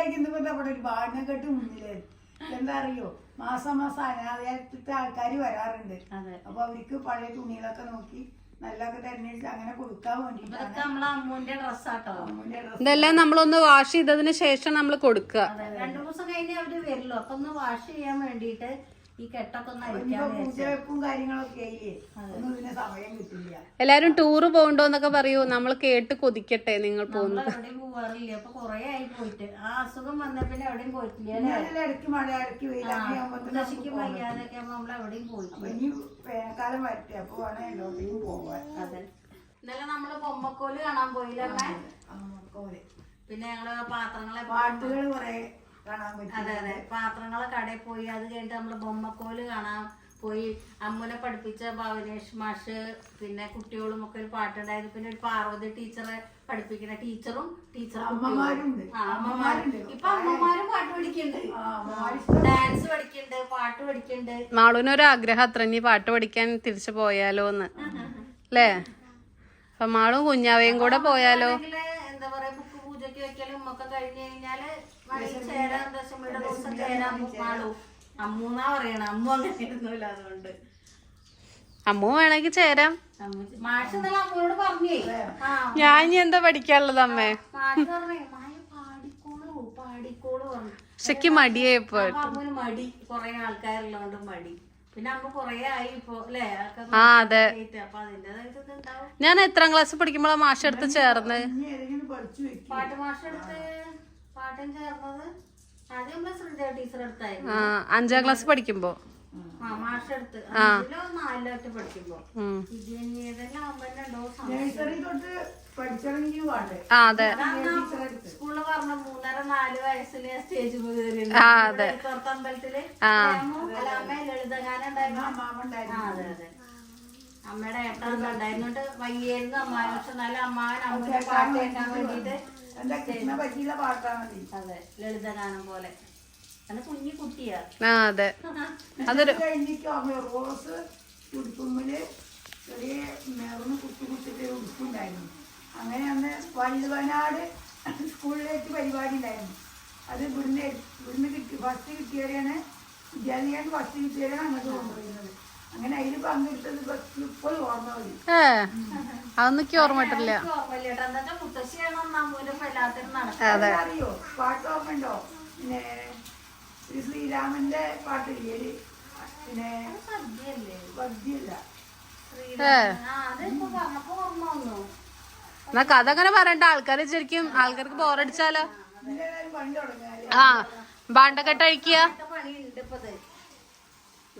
കഴിക്കുന്നപ്പോ അവിടെ ഒരു കെട്ടി മുന്നിലേ. എന്താ അറിയോ? മാസം മാസം അനാഥയായിട്ട് ആൾക്കാർ വരാറുണ്ട്. അപ്പൊ അവർക്ക് പഴയ തുണികളൊക്കെ നോക്കി നല്ലതൊക്കെ തെരഞ്ഞെടുത്ത് അങ്ങനെ കൊടുക്കാൻ വേണ്ടിയിട്ടാണ് ഇതൊക്കെ നമ്മളെ അമ്മൂന്റെ ഡ്രസ്സാട്ടോ അമ്മൂന്റെ ഡ്രസ്സ് ഇതെല്ലാം നമ്മളൊന്ന് വാഷ് ചെയ്തതിന് ശേഷം നമ്മൾ കൊടുക്കുക. രണ്ടു ദിവസം കഴിഞ്ഞേ അവർ വരുള്ളൂ. അപ്പൊ ഒന്ന് വാഷ് ചെയ്യാൻ വേണ്ടിയിട്ട് ഈ കെട്ടൊക്കെ ഒന്ന് എല്ലാരും ടൂറ് പോകണ്ടോന്നൊക്കെ പറയൂ. നമ്മൾ കേട്ട് കൊതിക്കട്ടെ നിങ്ങൾ പോകുന്നത്. നമ്മൾ എവിടെയും പോവാറില്ല. അപ്പൊ കൊറേ ആയി പോയിട്ട്. ആ അസുഖം വന്ന പിന്നെ എവിടെയും പോയിട്ടില്ല വയ്യാതൊക്കെ ആകുമ്പോ നമ്മൾ എവിടെയും പോയിട്ടില്ല. അതെ. ഇന്നലെ നമ്മൾ ബൊമ്മക്കോൽ കാണാൻ പോയില്ലേ? പിന്നെ ഞങ്ങൾ പാത്രങ്ങളെ പാട്ടുകൾ കുറെ കാണാൻ അതെ അതെ. പാത്രങ്ങളെ കടയിൽ പോയി അത് കഴിഞ്ഞിട്ട് നമ്മൾ ബൊമ്മക്കോൽ കാണാൻ പോയി. അമ്മുനെ പഠിപ്പിച്ച ഭവനേഷ് മാഷ് പിന്നെ കുട്ടികളും ഒക്കെ ഒരു പാട്ടുണ്ടായത് പിന്നെ ഒരു പാർവതി ടീച്ചറെ പഠിപ്പിക്കുന്ന ടീച്ചറും ടീച്ചറും അമ്മമാരുണ്ട്. ആ, അമ്മമാരുണ്ട്. ഇപ്പൊ അമ്മമാരും പാട്ട് പഠിക്കുന്നുണ്ട് ആ, അമ്മമാര് ഡാൻസ് പഠിക്കുന്നുണ്ട് പാട്ട് പഠിക്കുന്നുണ്ട് മാളൂനൊരു ആഗ്രഹം അത്ര ഇനി പാട്ട് പഠിക്കാൻ തിരിച്ചു പോയാലോന്ന്. അല്ലേ അപ്പൊ മാളും കുഞ്ഞാവയും കൂടെ പോയാലോ? ആണെങ്കിൽ ബുക്ക് പൂജയ്ക്ക് വെക്കലും ഒക്കെ കഴിഞ്ഞു കഴിഞ്ഞാൽ ചേരാം ചേരാൻ ദശമിയുടെ ദിവസം ചേരാൻ പാടൂ അമ്മൂന്നാ പറയണ? അമ്മു അങ്ങനെയായിരുന്നില്ല അതുകൊണ്ട്. അമ്മു വേണമെങ്കിൽ ചേരാം. ഞാൻ ഇനി എന്താ പഠിക്കാനുള്ളത് അമ്മേ? ശരിക്ക് മടിയായി അമ്മൂന് മടി. കൊറേ ആൾക്കാരുള്ളതുകൊണ്ട് മടി. പിന്നെ അമ്മ കൊറേ ആയി ഇപ്പൊ ആ അതെ. ഞാൻ എത്രാം ക്ലാസ് പഠിക്കുമ്പോഴാണ് മാഷെടുത്ത് ചേർന്ന്? പഠിച്ചു വെക്കും. പാട്ട് മാഷ് എടുത്ത് പാട്ടും ചേർന്നത്. ആദ്യം നമ്മളെ ടീച്ചർ എടുത്തായിരുന്നു ആ അഞ്ചാം ക്ലാസ് പഠിക്കുമ്പോ. ആ മാഷ് എടുത്ത് പഠിക്കുമ്പോ. നഴ്സറി തൊട്ട് ആ അതെ. സ്കൂളിൽ പറഞ്ഞ മൂന്നര നാല് വയസ്സിൽ സ്റ്റേജ് കയറി. അമ്പലത്തിൽ അമ്മ ലളിതഗാനം ഉണ്ടായിരുന്നു. അതെ അതെ. അമ്മയുടെ ഏട്ടൻ ഉണ്ടായിരുന്നിട്ട് വയ്യായിരുന്നു അമ്മാൻ പക്ഷെ നല്ല അമ്മാവൻ അമ്മയുടെ പാട്ട് കേൾക്കാൻ വേണ്ടിയിട്ട് അതെ കൃഷ്ണ പറ്റിയുള്ള പാട്ടാണ് അതെ ലളിതഗാനം പോലെ. നല്ല കുഞ്ഞു കുട്ടിയാ. ആ അതെ. അതൊരു അമ്മ റോസ് ഉടുപ്പുമ്മിൽ ചെറിയ മെറുന്ന് കുത്തി കുത്തിട്ട് ഉടുപ്പുണ്ടായിരുന്നു അങ്ങനെ അന്ന് വലുവനാട് സ്കൂളിലേക്ക് പരിപാടി ഉണ്ടായിരുന്നു. അത് ഇവിടുന്ന് ഇവിടുന്ന് കിട്ടി. ഫസ്റ്റ് കിട്ടിയവരെയാണ് വിദ്യാലയം ഫസ്റ്റ് കിട്ടിയവരെയാണ് അങ്ങോട്ട് കൊണ്ടുപോയിരുന്നത്. അങ്ങനെ അതിൽ പങ്കെടുത്തത് ഇപ്പൊ ഇപ്പോഴും ഓർമ്മ മതി കിട്ടില്ല അറിയോ? പാട്ട് ഓർമ്മയുണ്ടോ പിന്നെ ശ്രീ ശ്രീരാമന്റെ പാട്ടില്ലേ പിന്നെ പദ്യല്ല എന്നാ കഥ അങ്ങനെ പറയണ്ട. ആൾക്കാരെ ശരിക്കും ആൾക്കാർക്ക് ബോറടിച്ചാലോ ആ ബാണ്ടക്കെട്ട്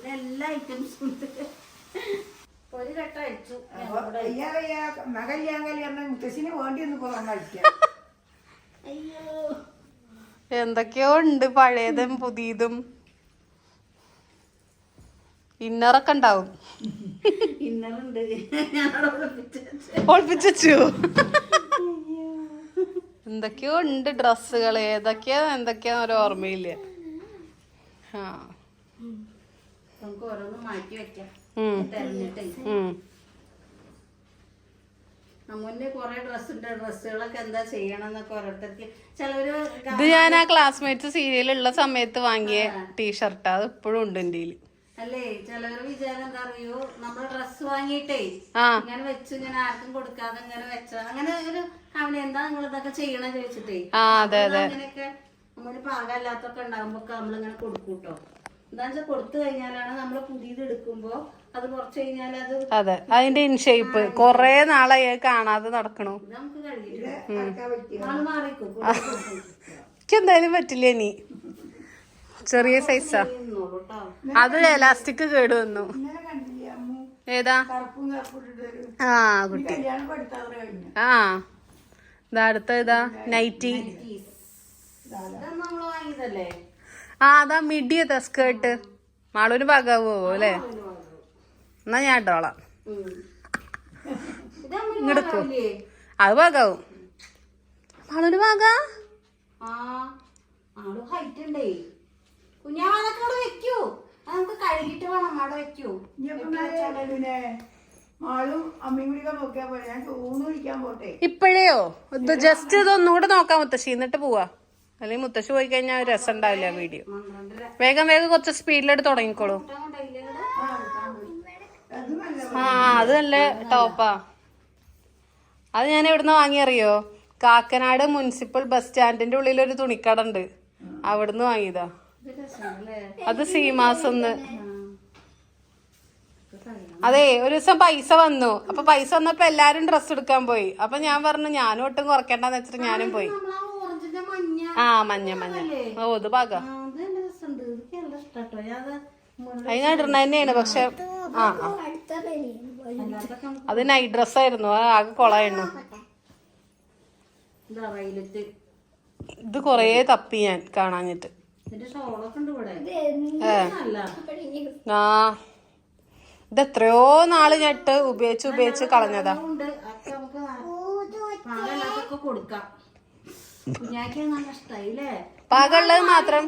ഇതെല്ലാ ഐറ്റംസും ഉണ്ട്. ഒരു ഘട്ടം അടിച്ചു. മകല്യാൻ കല്യാണം മുത്തശ്ശിന് വേണ്ടി ഒന്ന് പോകാൻ കഴിക്കാം അയ്യോ. എന്തൊക്കെയോ ഉണ്ട് പഴയതും പുതിയതും. ഇന്നറൊക്കെ ഉണ്ടാവും. ഒളിപ്പിച്ചു എന്തൊക്കെയോ ഉണ്ട് ഡ്രസ്സുകൾ ഏതൊക്കെയാ എന്തൊക്കെയാ ഒരു ഓർമ്മയില്ല. ആ. നമുക്ക് ഓരോന്ന് മാറ്റി വെക്കാം. തെരഞ്ഞിട്ടേ. ഉം. അമ്മുന്റെ കൊറേ ഡ്രസ് ഉണ്ട്. ഡ്രസ്സുകളൊക്കെ എന്താ ചെയ്യണം എന്നൊക്കെ ഓരോരുത്തർക്ക് ചിലവര് ഇത് ഞാൻ ആ ക്ലാസ്മേറ്റ്സ് സീരിയലുള്ള സമയത്ത് വാങ്ങിയ ടീഷർട്ട് അത് ഇപ്പോഴും ഉണ്ട് എന്റെ. അല്ലേ? ചിലവര് വിചാരം എന്താ അറിയോ? നമ്മൾ ഡ്രസ് വാങ്ങിയിട്ടേ ഇങ്ങനെ വെച്ച് ഇങ്ങനെ ആർക്കും കൊടുക്കാതെ ഇങ്ങനെ വെച്ച. അങ്ങനെ ഒരു അവിടെ എന്താ നിങ്ങൾ ഇതൊക്കെ ചെയ്യണം ചോദിച്ചിട്ടേ. ആ അതെ അതെ. അങ്ങനെയൊക്കെ നമ്മൾ പാകമല്ലാത്തൊക്കെ ഉണ്ടാകുമ്പോ നമ്മളിങ്ങനെ കൊടുക്കും കേട്ടോ കൊടുത്തു കഴിഞ്ഞാലാണ് നമ്മൾ പുതിയത് എടുക്കുമ്പോ അത് കുറച്ച് കഴിഞ്ഞാൽ അത് അതെ അതിന്റെ ഇൻഷേപ്പ് കൊറേ നാളായി കാണാതെ നടക്കണു. നമുക്ക് ആൾ എന്തായാലും പറ്റില്ല ഇനി. ചെറിയ സൈസാ അത് എലാസ്റ്റിക് കേട് വന്നു. ഏതാ? ആ കുട്ടി. കഴിഞ്ഞു. ആ. ഇതാ അടുത്ത ഇതാ നൈറ്റി നമ്മൾ വാങ്ങിയതല്ലേ? ആ അതാ മിടിയത സ്കേർട്ട് മാളൂര് ഭാഗാവോ അല്ലേ? എന്നാ ഞാൻ ഇട്ടോളാം. അത് ഭാഗാവും മാളൂര് ഭാഗാ? ഇപ്പോഴേയോ? ഇത് ജസ്റ്റ് ഇതൊന്നുകൂടെ നോക്കാം നോക്കാൻ മുത്തശ്ശി. എന്നിട്ട് പോവാ. അല്ലെങ്കിൽ മുത്തശ്ശി പോയി കഴിഞ്ഞാൽ രസം ഉണ്ടാവില്ല വീഡിയോ. വേഗം വേഗം കുറച്ച് സ്പീഡിലെടുത്ത് തുടങ്ങിക്കോളൂ. ആ അത് നല്ല ടോപ്പാ. അത് ഞാൻ എവിടുന്ന് വാങ്ങിയറിയോ? കാക്കനാട് മുനിസിപ്പൽ ബസ് സ്റ്റാൻഡിന്റെ ഉള്ളിൽ ഒരു തുണിക്കട ഉണ്ട് അവിടുന്ന് വാങ്ങിയതാ. അത് സീമാസ് ഒന്ന് ആ. ഇത് കഴിയണം. അതെ ഒരു ദിവസം പൈസ വന്നു. അപ്പൊ പൈസ വന്നപ്പോ എല്ലാരും ഡ്രസ് എടുക്കാൻ പോയി. അപ്പൊ ഞാൻ പറഞ്ഞു ഞാനും ഒട്ടും കുറയ്ക്കണ്ടെന്ന് വെച്ചിട്ട് ഞാനും പോയി. ആ മഞ്ഞ മഞ്ഞ. ഓ ഇത് പാക. ആ, നല്ല രസമുണ്ട്. എനിക്ക് നല്ല ഇഷ്ടാട്ടോ. ഞാൻ അത് മുകളിൽ അത് ഞാൻ ഇടണ തന്നെയാണ്. പക്ഷെ ആ. അത് നൈറ്റ് ഡ്രസ് ആയിരുന്നു. അത് ആകെ കൊളായിരുന്നു. ഇതാ കൊറേ തപ്പി ഞാൻ കാണാഞ്ഞിട്ട്. ആ. ഇത് എത്രയോ നാൾ ഞെട്ട് ഉപയോഗിച്ച് ഉപയോഗിച്ച് കളഞ്ഞതാ. കൊടുക്കാം. പാകമുള്ളത് മാത്രം.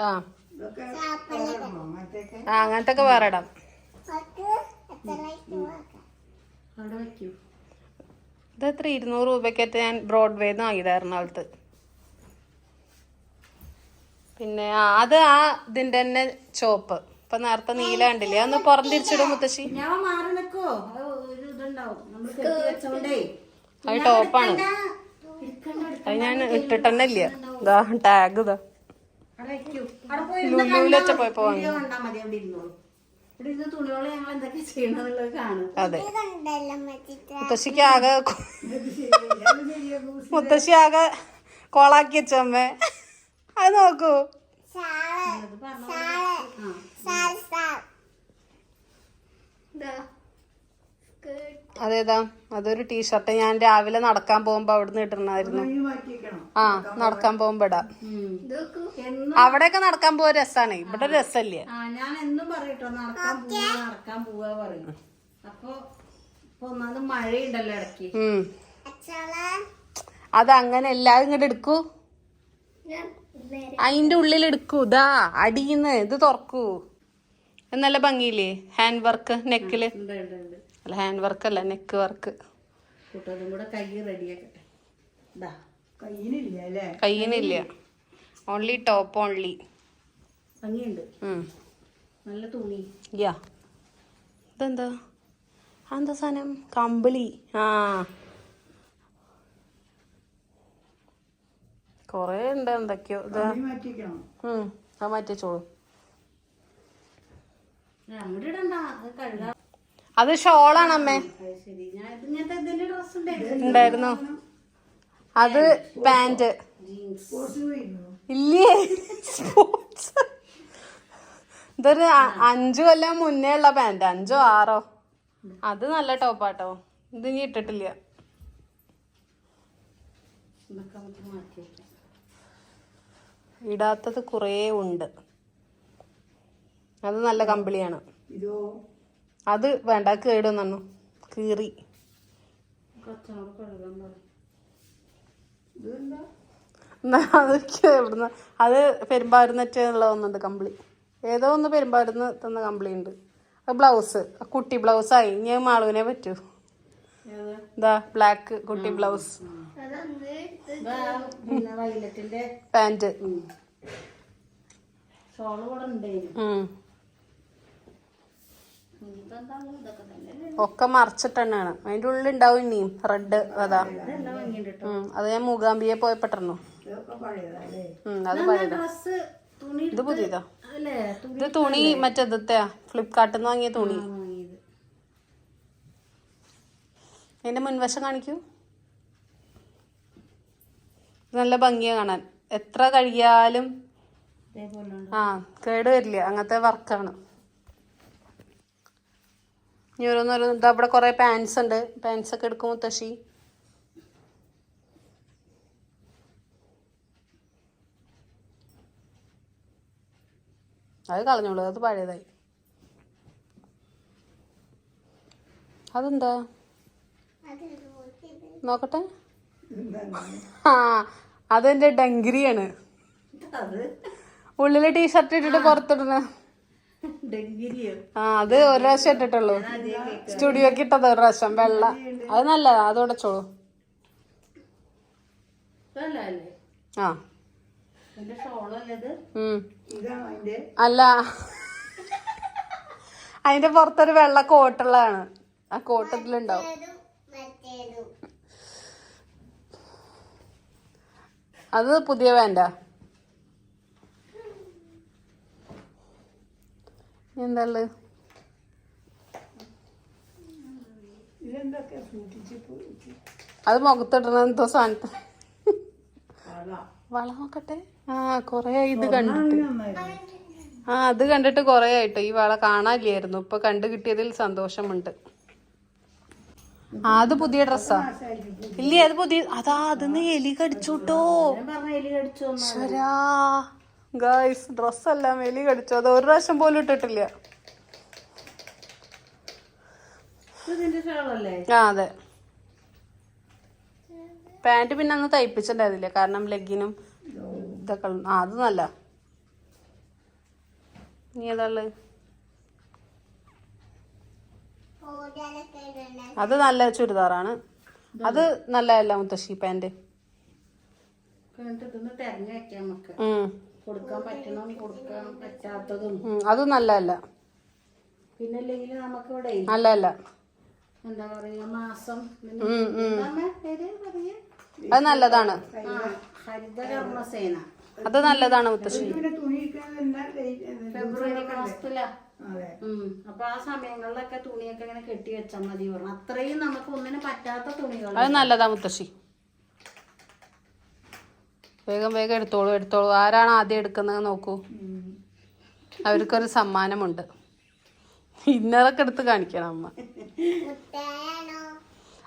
ആ. അങ്ങനത്തെ ഒക്കെ വേറെ ഇടാം ഇത് എത്ര? ഇരുന്നൂറ് രൂപയ്ക്കറ്റ് ഞാൻ ബ്രോഡ്വേന്ന് വാങ്ങിയത് എറണാകുളത്ത് പിന്നെ ആ അത് ആ ഇതിന്റെ തന്നെ ചോപ്പ് ഇപ്പൊ നേരത്തെ നീല കണ്ടില്ലേ? അതൊന്ന് പുറം തിരിച്ചിടും മുത്തശ്ശി. ഞാൻ മാറി നിൽക്കോ ഇതുണ്ടാവും. നമ്മൾ വെച്ചോണ്ടേ. അത് ടോപ്പാണ്. അത് ഞാൻ ഇട്ടിട്ടെന്നെ ഇല്ല ഇതാ. ടാഗ് ഇതാ ലുലുവിലൊക്കെ പോയപ്പോ അതെ. മുത്തശ്ശിക്ക് ആകെ കൊ- മുത്തശ്ശി ആകെ കോളാക്കി വെച്ചമ്മേ അത് നോക്കൂ. സാ അതേതാ? അതൊരു ടീഷർട്ട് ഞാൻ രാവിലെ നടക്കാൻ പോകുമ്പോ അവിടുന്ന് നിന്ന് ഇട്ടിരുന്നായിരുന്നു ആ നടക്കാൻ പോകുമ്പോ ഇടാം. അവിടെയൊക്കെ നടക്കാൻ പോവാ രസാണ്. ഇവിടെ രസല്ലേ? ഞാൻ എന്നും പറയട്ടോ നടക്കാൻ പോവാ നടക്കാൻ പോവാ പറയും. അപ്പൊ ഇപ്പൊ ഒന്നാമത് മഴയുണ്ടല്ലോ ഇടയ്ക്ക്. അത് അങ്ങനെ എല്ലാരും ഇങ്ങോട്ട് എടുക്കൂ. അതിന്റെ ഉള്ളിൽ എടുക്കൂ. ഇതാ അടിയുന്ന് ഇത് തുറക്കൂ. നല്ല ഭംഗിയില്ലേ? ഹാൻഡ് വർക്ക് നെക്കിൽ. അല്ല ഹാൻഡ് വർക്ക് അല്ല നെക്ക് വർക്ക് കൂട്ടതും കൂടെ കൈ റെഡിയാക്കട്ടെ കയ്യിനില്ല അല്ലേ? കയ്യിനില്ല ഓൺലി ടോപ്പ് ഓൺലി ഭംഗിയുണ്ട്. നല്ല തുണി. യാ. ഇതെന്താ? ആ, എന്താ സാധനം? കമ്പിളി. ആ. കൊറേ ഉണ്ട് എന്തൊക്കെയോ. ഇതാ. അത് മാറ്റിച്ചോളൂ അങ്ങോട്ട് ഇടണ്ട. അത് കഴുകാ. അത് ഷോളാണ് അമ്മേ അത് ശരി ഞാൻ ഇത് ഡ്രസ് ഉണ്ടായിരുന്നു? അത് പാന്റ്. ഇല്ലേ? സ്പോർട്സ് ഇതൊരു അഞ്ചു കൊല്ലം മുന്നേ ഉള്ള പാന്റ്. അഞ്ചോ ആറോ? അത് നല്ല ടോപ്പാട്ടോ. ഇത് ഇനി ഇട്ടിട്ടില്ല. ഇടാത്തത് കുറേ ഉണ്ട്. അത് നല്ല കമ്പിളിയാണ്. ഇതോ? അത് വേണ്ട കേടുന്നു കീറി. അതൊക്കെ എവിടുന്ന് അത് പെരുമ്പാവൂരിന്നറ്റുള്ള ഒന്നുണ്ട് കമ്പിളി. ഏതോ ഒന്ന് പെരുമ്പാരുന്ന് തന്ന കമ്പിളി ഉണ്ട് അത് ബ്ലൗസ്. കുട്ടി ബ്ലൗസായി. ഇനി മാളുവിനെ പറ്റൂ. എന്താ ഇതാ ബ്ലാക്ക് കുട്ടി ബ്ലൗസ്. പാന്റ്. ഷോൾ കൂടെ ഉം. ഇനിയിപ്പെന്താണ് ഇതൊക്കെ തന്നെ ഒക്കെ മറിച്ചിട്ടെണ്ണാണ് അതിന്റെ ഉള്ളിൽ ഉണ്ടാവും ഇനിയും റെഡ് അതാ. അത് ഞാൻ മൂകാംബിയെ പോയപ്പെട്ടിരുന്നു. അത് പഴയതാ. ഇത് പുതിയതാ. ഇത് തുണി മറ്റേതത്തെയാ ഫ്ലിപ്കാർട്ടിൽ നിന്ന് വാങ്ങിയ തുണി. അതിന്റെ മുൻവശം കാണിക്കൂ. നല്ല ഭംഗിയാ കാണാൻ. എത്ര കഴിയാലും ആ കേട് വരില്ല. അങ്ങനത്തെ വർക്കാണ് ഇനി ഓരോന്നോരോന്ന് ഇതാ ഇവിടെ കുറേ പാൻസ് ഉണ്ട്. പാൻസ് ഒക്കെ എടുക്കും മുത്തശ്ശി. അത് കളഞ്ഞോളൂ അത് പഴയതായി. അതെന്താ? നോക്കട്ടെ. ആ അതെന്റെ ഡങ്കിരിയാണ്. ഉള്ളിൽ ടീഷർട്ട് ഇട്ടിട്ട് ഡെങ്കിരിയോ ആ അത് ഒരു പ്രാവശ്യം ഇട്ടിട്ടുള്ളൂ. സ്റ്റുഡിയോക്ക് ഇട്ടത് ഒരു പ്രാവശ്യം വെള്ള. അത് നല്ലതാ അത് ഉടച്ചോളൂ ആ. അല്ല. അതിന്റെ പുറത്തൊരു വെള്ള കോട്ടുള്ളതാണ്. ആ കോട്ടത്തിലുണ്ടാവും അത് പുതിയ വേണ്ട എന്താ ഉള്ളത്? ഇതെന്തൊക്കെ സൂക്ഷിച്ച് അത് മുഖത്തിടണ എന്തോ സാധനത്ത്. വള. നോക്കട്ടെ ആ കൊറേ ഇത് കണ്ടിട്ട്. ആ അത് കണ്ടിട്ട് കൊറേ ആയിട്ട്. ഈ വള കാണാനില്ലായിരുന്നു. ഇപ്പൊ കണ്ടു കിട്ടിയതിൽ സന്തോഷമുണ്ട്. ആ അത് പുതിയ ഡ്രസ്സാ. ഇല്ലേ അത് പുതിയ അതാ അതിന്ന് എലി കടിച്ചുട്ടോ. ശരാ ഗായ്സ് ഡ്രസ്സെല്ലാം എലി കടിച്ചു. അത് ഒരു പ്രാവശ്യം പോലും ഇട്ടിട്ടില്ല. ആ അതെ. പാന്റ് പിന്നെ അന്ന് തയ്പ്പിച്ചിട്ടുണ്ടായിരുന്നില്ല. കാരണം ലെഗിനും ഇതൊക്കെ ആ അത് നല്ല. നീ ഏതാൾ അത് നല്ല ചുരിദാറാണ്. അത് നല്ലതല്ല മുത്തശ്ശി പാന്റ് എന്നിട്ട് ഇതൊന്ന് തെരഞ്ഞു വെക്കാം നമുക്ക് ഉം. കൊടുക്കാൻ പറ്റണം കൊടുക്കാൻ പറ്റാത്തതും ഉം, അത് നല്ലതല്ല. അല്ല അല്ല എന്താ പറയാ മാസം. അത് നല്ലതാണ്. അത് നല്ലതാണ് മുത്തശ്ശി. ഫെബ്രുവരി മാസത്തിലാ. അപ്പൊ ആ സമയങ്ങളിലൊക്കെ തുണിയൊക്കെ ഇങ്ങനെ കെട്ടി വെച്ചാൽ മതി പറഞ്ഞു. അത്രയും നമുക്ക് ഒന്നിനും പറ്റാത്ത തുണികൾ അത് നല്ലതാ മുത്തശ്ശി. വേഗം വേഗം എടുത്തോളൂ എടുത്തോളൂ. ആരാണ് ആദ്യം എടുക്കുന്നത് നോക്കൂ. അവർക്കൊരു സമ്മാനമുണ്ട്. ഇന്നറൊക്കെ എടുത്ത് കാണിക്കണം അമ്മ.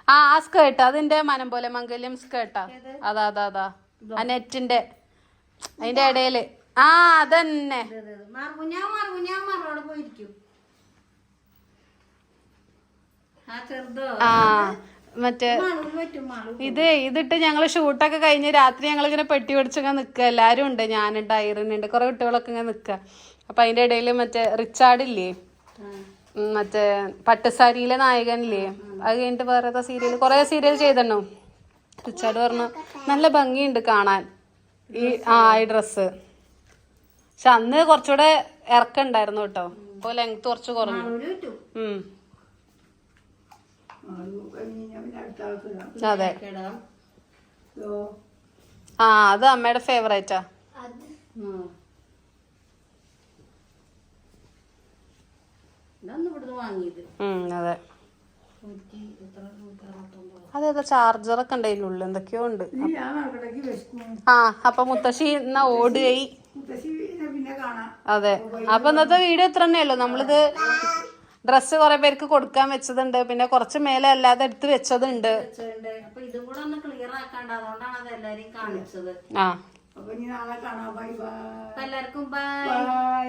ആ ആ സ്കേർട്ട് അതിന്റെ മനം പോലെ മംഗല്യം സ്കേർട്ടാ. അതാ അതാ അതാ. ആ നെറ്റിന്റെ അതിന്റെ ഇടയിൽ. ആ അതന്നെ. ആ. മറ്റേ ഇത് ഇതിട്ട് ഞങ്ങൾ ഷൂട്ടൊക്കെ കഴിഞ്ഞ് രാത്രി ഞങ്ങൾ ഇങ്ങനെ പെട്ടി പിടിച്ചൊക്കെ നിൽക്കുക എല്ലാവരും ഉണ്ട് ഞാനുണ്ട് ഐറിനുണ്ട് കുറെ കുട്ടികളൊക്കെ ഇങ്ങനെ നിൽക്കുക അപ്പൊ അതിന്റെ ഇടയിൽ മറ്റേ റിച്ചാർഡ് ഇല്ലേ ഉം, മറ്റേ പട്ടുസാരിയിലെ നായകനില്ലേ? അത് കഴിഞ്ഞിട്ട് വേറെ സീരിയൽ കുറെ സീരിയൽ ചെയ്തിട്ടുണ്ടോ? റിച്ചാർഡ് പറഞ്ഞു നല്ല ഭംഗിയുണ്ട് കാണാൻ. ഈ ആ ഈ ഡ്രസ്സ്. പക്ഷെ അന്ന് കുറച്ചുകൂടെ ഇറക്കുണ്ടായിരുന്നു കേട്ടോ. അപ്പൊ ലെങ്ത് കുറച്ച് കുറഞ്ഞു. ഉം അത് കഴിഞ്ഞ് കഴിഞ്ഞാൽ പിന്നെ അടുത്ത ആൾക്ക് ഇടാം അതെ ഇടാം ഇതോ, ആ അത് അമ്മയുടെ ഫേവറേറ്റാ അതെ. അതേതാ ചാർജറൊക്കെ ഉണ്ട് അതിനുള്ളിൽ എന്തൊക്കെയോ ഉണ്ട്. ആ അപ്പൊ മുത്തശ്ശി എന്നാ ഓടുകയി. മുത്തശ്ശി പിന്നെ പിന്നെ കാണാം. അതെ. അപ്പൊ ഇന്നത്തെ വീഡിയോ ഇത്ര തന്നെയല്ലോ നമ്മളിത് ഡ്രസ്സ് കുറെ പേർക്ക് കൊടുക്കാൻ വെച്ചതുണ്ട്. പിന്നെ കുറച്ച് മേലെ അല്ലാതെ എടുത്ത് വെച്ചതുണ്ട്. ആ. അപ്പൊ ഇനി നാളെ കാണാം. ബൈ ബൈ എല്ലാവർക്കും ബൈ ബൈ